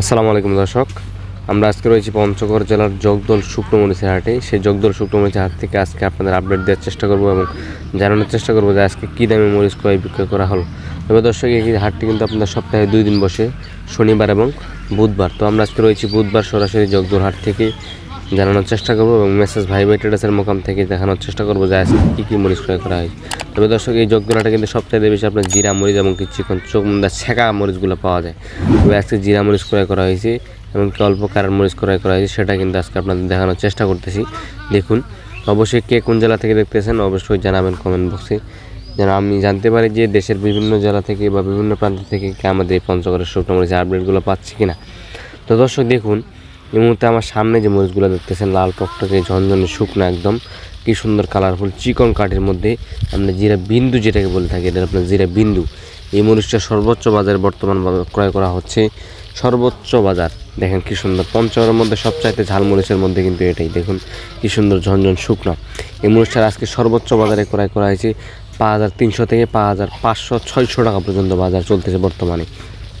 আসসালামু আলাইকুম দর্শক। আমরা আজকে রয়েছি পঞ্চগড় জেলার জগদল শুকনো মরিচের হাটে সেই জগদল শুকনো মরিচের হাট থেকে আজকে আপনাদের আপডেট দেওয়ার চেষ্টা করব এবং জানানোর চেষ্টা করব যে আজকে কী দামে মরিচ ক্রয় বিক্রয় করা হলো। এবার দর্শক, এই হাটটি কিন্তু আপনাদের সপ্তাহে দুই দিন বসে, শনিবার এবং বুধবার। তো আমরা আজকে রয়েছি বুধবার সরাসরি জগদল হাট থেকে। জানানোর চেষ্টা করব এবং মেসেজ ভাই ভাই মোকাম থেকে দেখানোর চেষ্টা করব যে আজকে কী কী মরিচ ক্রয় করা হয় তবে দর্শক, এই জগদলাটা কিন্তু সবচেয়ে বেশি আপনার জিরা মরিচ এবং কিছুক্ষণ চোখ মুন্দা ছেঁকা মরিচগুলো পাওয়া যায়। তবে আজকে জিরা মরিচ ক্রয় করা হয়েছে এবং কি অল্প কারার মরিচ ক্রয় করা হয়েছে, সেটা কিন্তু আজকে আপনাদের দেখানোর চেষ্টা করতেছি। দেখুন, অবশ্যই কে কোন জেলা থেকে দেখতেছেন অবশ্যই জানাবেন কমেন্ট বক্সে যেন আমি জানতে পারি যে দেশের বিভিন্ন জেলা থেকে বা বিভিন্ন প্রান্ত থেকে কি আমাদের এই পঞ্চগড়ের শুকনো মরিচের আপডেটগুলো পাচ্ছি কিনা। তো দর্শক, দেখুন এই মুহূর্তে আমার সামনে যে মরিচগুলো দেখতেছেন, লাল টকটকে ঝনঝনে শুকনো একদম। কি সুন্দর কালারফুল চিকন কাঠের মধ্যে আমরা জিরা বিন্দু যেটাকে বলে থাকি এটা আপনার জিরা বিন্দু। এই মরিচটা সর্বোচ্চ বাজারে বর্তমান ক্রয় করা হচ্ছে। সর্বোচ্চ বাজার, দেখেন কি সুন্দর। পঞ্চমের মধ্যে সবচাইতে ঝাল মরিচের মধ্যে কিন্তু এটাই, দেখুন কি সুন্দর ঝনঝন শুকনো। এই মরিচটার আজকে সর্বোচ্চ বাজারে ক্রয় করা হয়েছে পাঁচ হাজার তিনশো থেকে পাঁচ হাজার পাঁচশো, ছয়শো টাকা পর্যন্ত বাজার চলতেছে বর্তমানে।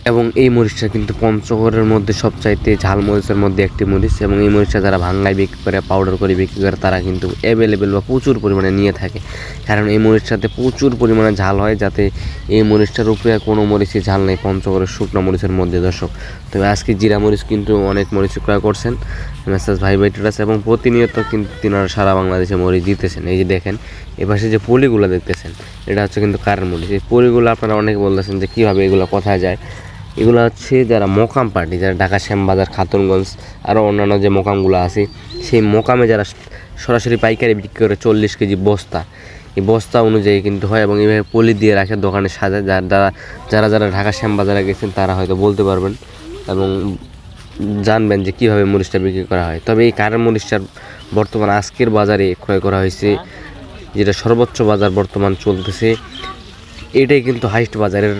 এবং এই মরিচটা কিন্তু পঞ্চগড়ের মধ্যে সবচাইতে ঝাল মরিচের মধ্যে একটি মরিচ এবং এই মরিচটা যারা ভাঙ্গায় বিক্রি করে পাউডার করে বিক্রি করে, তারা কিন্তু অ্যাভেলেবেল বা প্রচুর পরিমাণে নিয়ে থাকে। কারণ এই মরিচটাতে প্রচুর পরিমাণে ঝাল হয় যাতে এই মরিচটার উপরে আর কোনো মরিচই ঝাল নেই পঞ্চগড়ের শুকনো মরিচের মধ্যে, দর্শক। তবে আজকে জিরা মরিচ কিন্তু অনেক মরিচ ক্রয় করছেন মেসাজ ভাই ভাই এবং প্রতিনিয়ত কিন্তু তিনারা সারা বাংলাদেশে মরিচ দিতেছেন। এই যে দেখেন এপাশে যে পলিগুলো দেখতেছেন, এটা হচ্ছে কিন্তু কারের মরিচ এই পলিগুলো আপনারা অনেকে বলতেছেন যে কীভাবে এগুলো কোথায় যায়। এগুলো হচ্ছে যারা মোকাম পার্টি, যারা ঢাকা শ্যামবাজার, খাতুনগঞ্জ আরও অন্যান্য যে মোকামগুলো আছে, সেই মোকামে যারা সরাসরি পাইকারি বিক্রি করে চল্লিশ কেজি বস্তা। এই বস্তা অনুযায়ী কিন্তু হয় এবং এইভাবে পলি দিয়ে রাখে, দোকানে সাজায় যারা যারা যারা যারা ঢাকা শ্যামবাজারে গেছেন তারা হয়তো বলতে পারবেন এবং জানবেন যে কীভাবে মরিচটা বিক্রি করা হয়। তবে এই কারের মরিচটার বর্তমান আজকের বাজারে ক্রয় করা হয়েছে যেটা সর্বোচ্চ বাজার বর্তমান চলতেছে, এটাই কিন্তু হাইস্ট বাজারের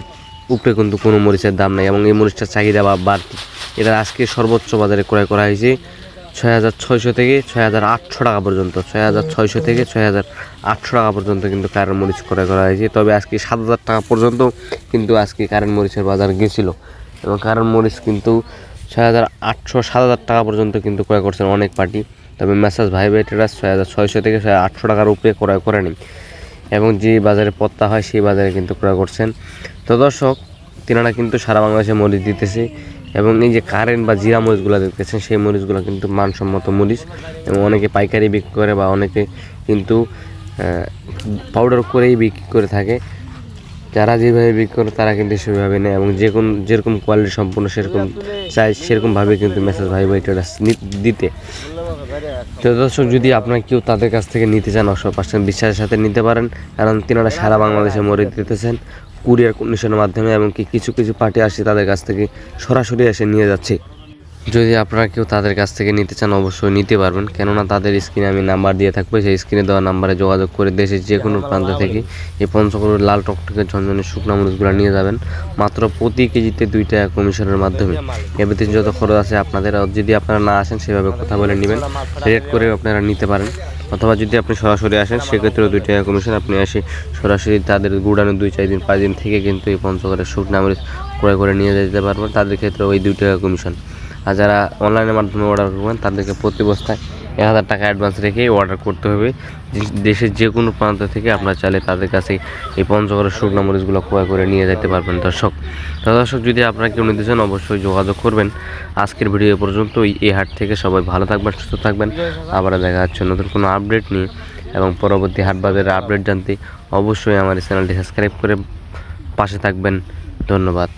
উপরে কিন্তু কোনো মরিচের দাম নাই এবং এই মরিচটার চাহিদা বা বাড়তি। এটা আজকে সর্বোচ্চ বাজারে ক্রয় করা হয়েছে ছয় হাজার ছয়শো থেকে ছয় হাজার আটশো টাকা পর্যন্ত। ছয় হাজার ছয়শো থেকে ছয় হাজার আটশো টাকা পর্যন্ত কিন্তু কারেন্ট মরিচ ক্রয় করা হয়েছে। তবে আজকে সাত হাজার টাকা পর্যন্ত কিন্তু আজকে কারেন্ট মরিচের বাজার গেছিল এবং কারেন্ট মরিচ কিন্তু ছয় হাজার আটশো সাত হাজার টাকা পর্যন্ত কিন্তু ক্রয় করছেন অনেক পার্টি। তবে মেসাজ ভাই ভাই ছয় হাজার ছয়শো থেকে আটশো টাকার উপরে ক্রয় করেনি এবং যে বাজারে পত্তা হয় সেই বাজারে কিন্তু ক্রয় করছেন। তো দর্শক, তিনারা কিন্তু সারা বাংলাদেশে মরিচ দিতেছে এবং এই যে কারেন্ট বা জিরা মরিচগুলো দেখতেছেন, সেই মরিচগুলো কিন্তু মানসম্মত মরিচ এবং অনেকে পাইকারি বিক্রি করে বা অনেকে কিন্তু পাউডার করেই বিক্রি করে থাকে। যারা যেভাবে বিক্রি করে, তারা কিন্তু সেভাবে নেয় এবং যে কোন যেরকম কোয়ালিটি সম্পূর্ণ সেরকম চাই সেরকমভাবে কিন্তু মেসেজ ভাই ভাই ট্রেডার্স দিতে। তো দর্শক, যদি আপনার কেউ তাদের কাছ থেকে নিতে চান অশো পার্সেন্ট বিশ্বাসের সাথে নিতে পারেন, কারণ তিনারা সারা বাংলাদেশে মরে দিতেছেন কুরিয়ার কন্ডিশনের মাধ্যমে এবং কি কিছু কিছু পার্টি আসে তাদের কাছ থেকে সরাসরি এসে নিয়ে যাচ্ছে। যদি আপনারা কেউ তাদের কাছ থেকে নিতে চান, অবশ্যই নিতে পারবেন। কেননা তাদের স্ক্রিনে আমি নাম্বার দিয়ে থাকব, সেই স্ক্রিনে দেওয়া নাম্বারে যোগাযোগ করে দেশের যে কোনো প্রান্ত থেকে এই পঞ্চগড়ের লাল টকটকে ঝনঝনের শুকনো মরিচগুলো নিয়ে যাবেন। মাত্র প্রতি কেজিতে দুই টাকা কমিশনের মাধ্যমে। এভরিথিং যত খরচ আছে আপনাদের যদি আপনারা না আসেন, সেভাবে কথা বলে নেবেন। রেট করে আপনারা নিতে পারেন। অথবা যদি আপনি সরাসরি আসেন, সেক্ষেত্রেও দুই টাকা কমিশন আপনি এসে সরাসরি তাদের গুড়ানো দুই, চার দিন, পাঁচ দিন থেকে কিন্তু এই পঞ্চগড়ের শুকনো মরিচ ক্রয় করে নিয়ে যেতে পারবেন। তাদের ক্ষেত্রে ওই দুই টাকা কমিশন। আর যারা অনলাইনের মাধ্যমে অর্ডার করবেন, তাদেরকে প্রতি বস্তায় এক হাজার টাকা অ্যাডভান্স রেখেই অর্ডার করতে হবে। দেশের যে কোনো প্রান্ত থেকে আপনারা চাইলে তাদের কাছে এই পঞ্চগড়ের শুকনো মরিচগুলো ক্রয় করে নিয়ে যেতে পারবেন দর্শক। তো দর্শক, যদি আপনারা কেউ নিতে চান, অবশ্যই যোগাযোগ করবেন। আজকের ভিডিও পর্যন্ত এই হাট থেকে সবাই ভালো থাকবেন, সুস্থ থাকবেন। আবার দেখা যাচ্ছে নতুন কোনো আপডেট নিয়ে। এবং পরবর্তী হাট বাজারের আপডেট জানতে অবশ্যই আমার এই চ্যানেলটি সাবস্ক্রাইব করে পাশে থাকবেন। ধন্যবাদ।